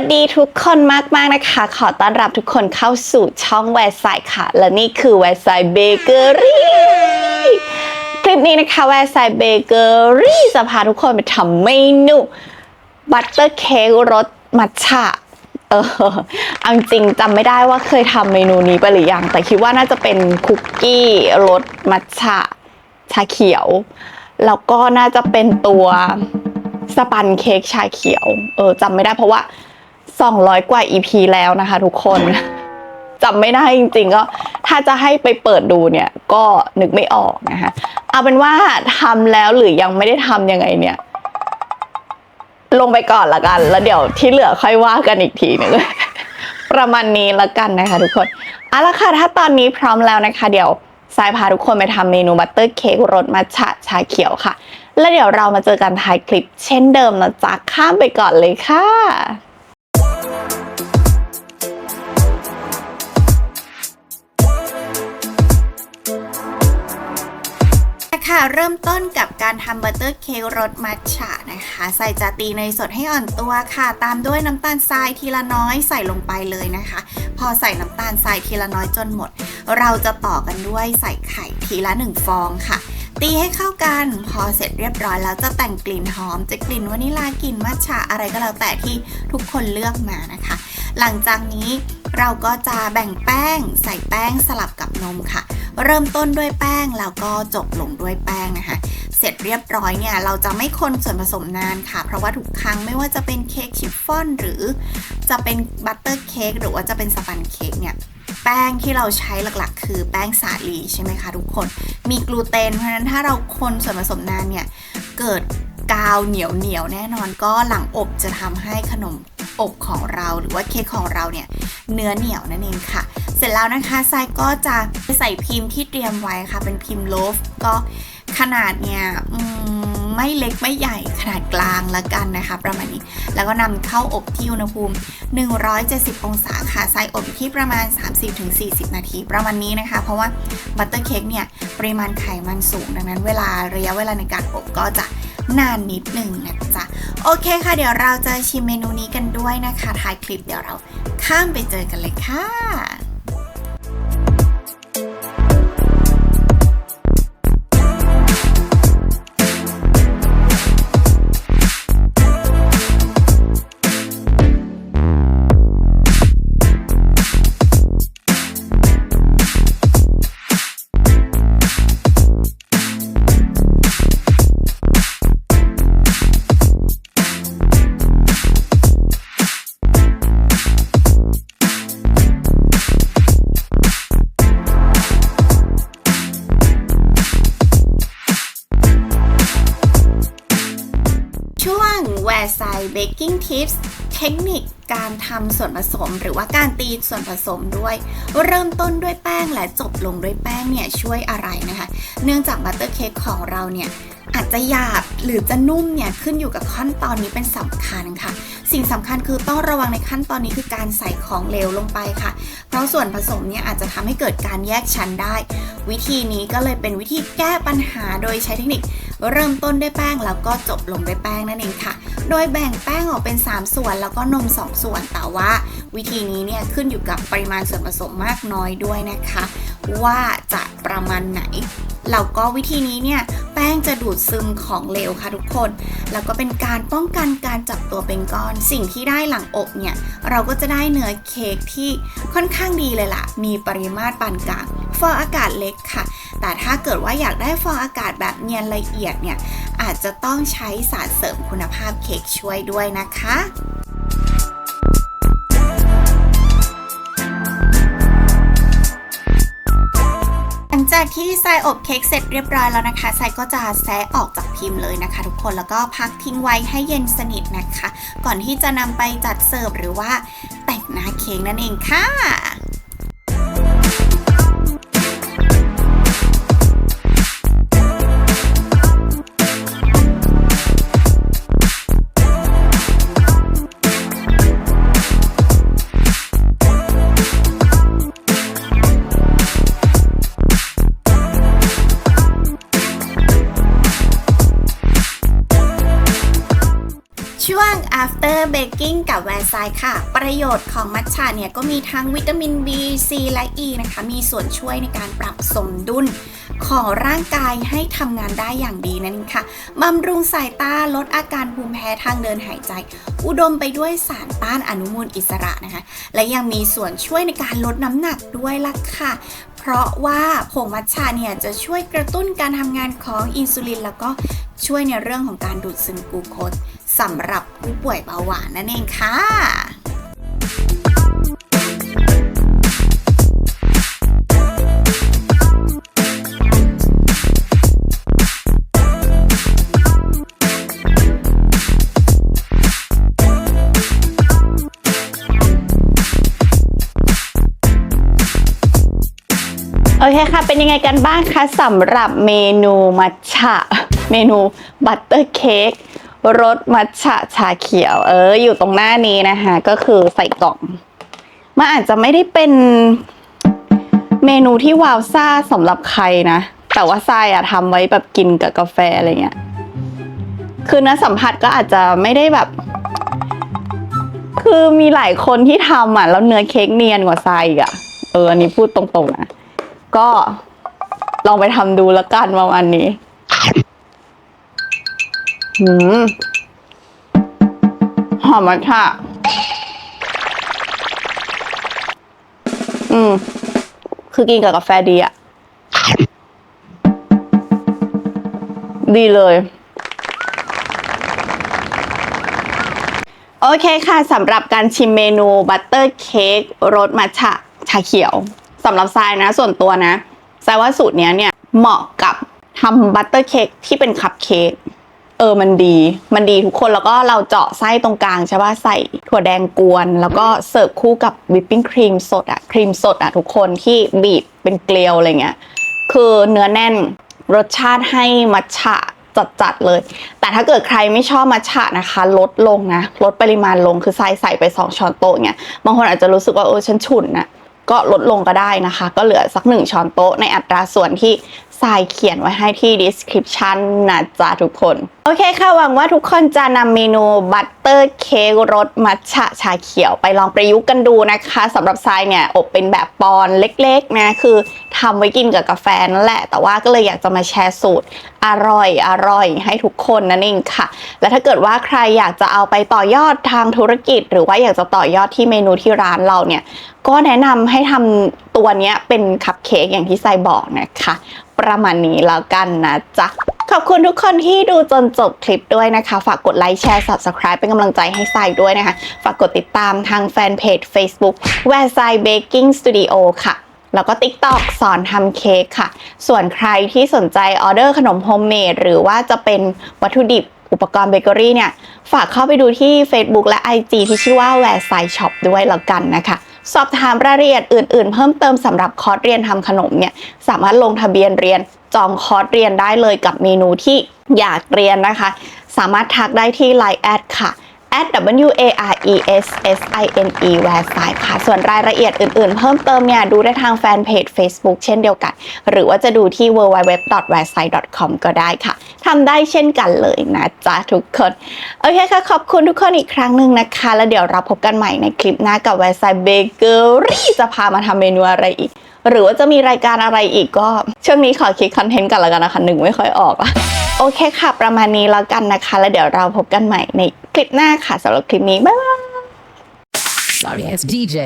วัสดีทุกคนมาก ๆ นะคะ ขอต้อนรับทุกคนเข้าสู่ช่องแวร์ไซค่ะ และนี่คือแวร์ไซเบเกอรี่คลิปนี้นะคะแวร์ไซเบเกอรี่จะพาทุกคนไปทำเมนูบัตเตอร์เค้กรสมัทฉะเออเอาจริงจำไม่ได้ว่าเคยทำเมนูนี้ไปหรือยัง แต่คิดว่าน่าจะเป็นคุกกี้รสมัทฉะชาเขียว แล้วก็น่าจะเป็นตัวสปันเค้กชาเขียว เออจำไม่ได้เพราะว่า 200 กว่า EP แล้วนะคะ ทุกคนจำไม่ได้จริงๆก็ถ้าจะให้ไปเปิดดูเนี่ย ก็นึกไม่ออกนะคะเอาเป็นว่าทำแล้วหรือยังไม่ได้ทำยังไงเนี่ย ลงไปก่อนละกัน แล้วเดี๋ยวที่เหลือค่อยว่ากันอีกทีหนึงประมาณนี้ละกันนะคะ ทุกคนเอาละค่ะถ้าตอนนี้พร้อมแล้วนะคะ เดี๋ยวสายพาทุกคนไปทำเมนูบัตเตอร์เค้กรสมัทฉะชาเขียวค่ะ แล้วเดี๋ยวเรามาเจอกันท้ายคลิปเช่นเดิมนะจ๊ะข้ามไปก่อนเลยค่ะ ค่ะเริ่มต้นกับการทำบัตเตอร์เค้กรสมัทฉะนะคะ ใส่จาตีเนยสดให้อ่อนตัวค่ะ ตามด้วยน้ำตาลทรายทีละน้อยใส่ลงไปเลยนะคะ พอใส่น้ำตาลทรายทีละน้อยจนหมด เราจะต่อกันด้วยใส่ไข่ทีละหนึ่งฟองค่ะ ตีให้เข้ากันพอเสร็จเรียบร้อยแล้วจะแต่งกลิ่นหอม จะกลิ่นวานิลากลิ่นมัทฉะอะไรก็แล้วแต่ที่ทุกคนเลือกมานะคะ หลังจากนี้เราก็จะแบ่งแป้ง ใส่แป้งสลับกับนมค่ะ เริ่มต้นด้วยแป้งแล้วก็จบลงด้วยแป้งนะคะ เสร็จเรียบร้อยเนี่ยเราจะไม่คนส่วนผสมนานค่ะ เพราะว่าทุกครั้งไม่ว่าจะเป็นเค้กชิฟฟ่อน หรือจะเป็นบัตเตอร์เค้กหรือว่าจะเป็นสปันเค้กเนี่ยแป้งที่เราใช้หลักๆ คือแป้งสาลีใช่ไหมคะทุกคน มีกลูเตน เพราะฉะนั้นถ้าเราคนส่วนผสมนานเนี่ยเกิดกาวเหนียวเหนียวๆแน่นอนก็หลังอบจะทำให้ขนม อบของเราหรือว่าเค้กของเราเนี่ยเนื้อเหนียวนั่นเองค่ะ เสร็จแล้วนะคะทรายก็จะใส่พิมพ์ที่เตรียมไว้ค่ะ เป็นพิมพ์โลฟก็ขนาดเนี่ยไม่เล็กไม่ใหญ่ขนาดกลางละกันนะคะ ประมาณนี้ แล้วก็นำเข้าอบที่อุณหภูมิ 170 องศาค่ะใส่อบที่ประมาณ 30-40 นาที ประมาณนี้นะคะ เพราะว่าบัตเตอร์เค้กเนี่ย ปริมาณไขมันสูง ดังนั้นเวลาระยะเวลาในการอบก็จะ นานนิดหนึ่งนะจ๊ะ โอเคค่ะ เดี๋ยวเราจะชิมเมนูนี้กันด้วยนะคะ ท้ายคลิปเดี๋ยวเราข้ามไปเจอกันเลยค่ะ ง w h e r e s i Baking Tips เทคนิคการทำส่วนผสมหรือว่าการตีส่วนผสมด้วย เริ่มต้นด้วยแป้งและจบลงด้วยแป้งเนี่ยช่วยอะไรนะคะ เนื่องจากบัตเตอร์เค้กของเราเนี่ยอาจจะหยาบหรือจะนุ่มเนี่ยขึ้นอยู่กับขั้นตอนนี้เป็นสำคัญค่ะ สิ่งสำคัญคือต้องระวังในขั้นตอนนี้คือการใส่ของเหลวลงไปค่ะ เพราะส่วนผสมเนี่ยอาจจะทำให้เกิดการแยกชั้นได้ วิธีนี้ก็เลยเป็นวิธีแก้ปัญหาโดยใช้เทคนิค เริ่มต้นด้วยแป้งแล้วก็จบลงด้วยแป้งนั่นเองค่ะ โดยแบ่งแป้งออกเป็น 3 ส่วนแล้วก็นม 2 ส่วน แต่ว่าวิธีนี้เนี่ยขึ้นอยู่กับปริมาณส่วนผสมมากน้อยด้วยนะคะ ว่าจะประมาณไหนแล้วก็วิธีนี้เนี่ยแป้งจะดูดซึมของเหลวค่ะทุกคน แล้วก็เป็นการป้องกันการจับตัวเป็นก้อน สิ่งที่ได้หลังอบเนี่ยเราก็จะได้เนื้อเค้กที่ค่อนข้างดีเลยล่ะ มีปริมาตรปานกลางฟองอากาศเล็กค่ะ แต่ถ้าเกิดว่าอยากได้ฟองอากาศแบบเนียนละเอียดเนี่ยอาจจะต้องใช้สารเสริมคุณภาพเค้กช่วยด้วยนะคะหลังจากที่ทรายอบเค้กเสร็จเรียบร้อยแล้วนะคะทรายก็จะแซะออกจากพิมพ์เลยนะคะ ทุกคนแล้วก็พักทิ้งไว้ให้เย็นสนิทนะคะ ก่อนที่จะนำไปจัดเสิร์ฟหรือว่าแต่งหน้าเค้กนั่นเองค่ะ ช่วง after baking กับแวร์ไซค่ะ ประโยชน์ของมัทฉะเนี่ยก็มีทั้งวิตามิน B C และ E นะคะ มีส่วนช่วยในการปรับสมดุลของร่างกายให้ทำงานได้อย่างดีนั่นค่ะบำรุงสายตาลดอาการภูมิแพ้ทางเดินหายใจ อุดมไปด้วยสารต้านอนุมูลอิสระนะคะ และยังมีส่วนช่วยในการลดน้ำหนักด้วยล่ะค่ะ เพราะว่าผงมัทฉะเนี่ยจะช่วยกระตุ้นการทำงานของอินซูลิน แล้วก็ช่วยในเรื่องของการดูดซึมกลูโคส สำหรับผู้ป่วยเบาหวานนั่นเองค่ะโอเคค่ะ เป็นยังไงกันบ้างคะสำหรับเมนูมัทฉะ เมนูบัตเตอร์เค้ก รสมัทฉะชาเขียว เออ อยู่ตรงหน้านี้นะคะ ก็คือใส่กล่องมันอาจจะไม่ได้เป็นเมนูที่วาวซ่าสำหรับใครนะ แต่ว่าทรายอะทำไว้แบบกินกับกาแฟอะไรเงี้ย คือเนื้อสัมผัสก็อาจจะไม่ได้แบบ คือมีหลายคนที่ทำอะ แล้วเนื้อเค้กเนียนกว่าทรายอีกอะ เออ อันนี้พูดตรงๆนะ ก็ลองไปทำดูแล้วกันประมาณนี้ หืมหอมมัทฉะอืม คือกินกับกาแฟดีอะดีเลย โอเคค่ะสำหรับการชิมเมนูบัตเตอร์เค้กรสมัทฉะชาเขียวสำหรับทรายนะ ส่วนตัวนะทรายว่าสูตรเนี้ยเนี่ยเหมาะกับทำบัตเตอร์เค้กที่เป็นคัพเค้ก เออมันดี มันดีทุกคนแล้วก็เราเจาะไส้ตรงกลางใช่ป่ะใส่ถั่วแดงกวน แล้วก็เสิร์ฟคู่กับวิปปิ้งครีมสดอะครีมสดอะทุกคนที่บีบเป็นเกลียวอะไรเงี้ยคือเนื้อแน่นรสชาติให้มัทฉะจัดๆเลย แต่ถ้าเกิดใครไม่ชอบมัทฉะนะคะ ลดลงนะ ลดปริมาณลงคือใส่ใส่ไป 2 ช้อนโต๊ะเนี่ยบางคนอาจจะรู้สึกว่าเออฉันฉุนนะ ก็ลดลงก็ได้นะคะ ก็เหลือสักหนึ่งช้อนโต๊ะในอัตราส่วนที่ทรายเขียนไว้ให้ที่ description นะจ๊ะทุกคน โอเคค่ะ หวังว่าทุกคนจะนำเมนูบัตเตอร์เค้กรสมัทฉะชาเขียวไปลองประยุกต์กันดูนะคะสำหรับทรายเนี่ย อบเป็นแบบปอนเล็กๆนะคือ ทำไว้กินกับกาแฟนั่นแหละ แต่ว่าก็เลยอยากจะมาแชร์สูตรอร่อยอร่อยให้ทุกคนนั่นเองค่ะ และถ้าเกิดว่าใครอยากจะเอาไปต่อยอดทางธุรกิจ หรือว่าอยากจะต่อยอดที่เมนูที่ร้านเราเนี่ยก็แนะนำให้ทำตัวนี้เป็นคัพเค้กอย่างที่ไซบอกนะคะ ประมาณนี้แล้วกันนะจ๊ะขอบคุณทุกคนที่ดูจนจบคลิปด้วยนะคะ ฝากกดไลค์แชร์ subscribe เป็นกำลังใจให้ไซด้วยนะคะ ฝากกดติดตามทางแฟนเพจ Facebook w e r e s i Baking Studio ค่ะ แล้วก็ TikTok สอนทำเค้กค่ะ ส่วนใครที่สนใจออเดอร์ขนมโฮมเมดหรือว่าจะเป็นวัตถุดิบอุปกรณ์เบเกอรี่เนี่ย ฝากเข้าไปดูที่ Facebook และ IG ที่ชื่อว่า w e r e s i Shop ด้วยแล้วกันนะคะ สอบถามรายละเอียดอื่นๆ เพิ่มเติมสำหรับคอร์สเรียนทำขนมเนี่ย สามารถลงทะเบียนเรียนจองคอร์สเรียนได้เลยกับเมนูที่อยากเรียนนะคะ สามารถทักได้ที่ Line แอดค่ะ at w a r e s s i n e w e r s i ค่ะ ส่วนรายละเอียดอื่นๆ เพิ่มเติมเนี่ย ดูได้ทางแฟนเพจ Facebook เช่นเดียวกัน หรือว่าจะดูที่ www.website.com ก็ได้ค่ะทำได้เช่นกันเลยนะจ๊ะทุกคน โอเคค่ะ ขอบคุณทุกคนอีกครั้งหนึ่งนะคะ แล้วเดี๋ยวเราพบกันใหม่ในคลิปหน้ากับ w e r s i Bakery จะพามาทำเมนูอะไรอีก หรือว่าจะมีรายการอะไรอีกก็ช่วงนี้ขอคิดคอนเทนต์กันแล้วกันนะคะหนึ่งไม่ค่อยออกอะ โอเคค่ะ ประมาณนี้แล้วกันนะคะ แล้วเดี๋ยวเราพบกันใหม่ในคลิปหน้าค่ะสำหรับคลิปนี้ บ๊ายบาย Sorry, it's DJ.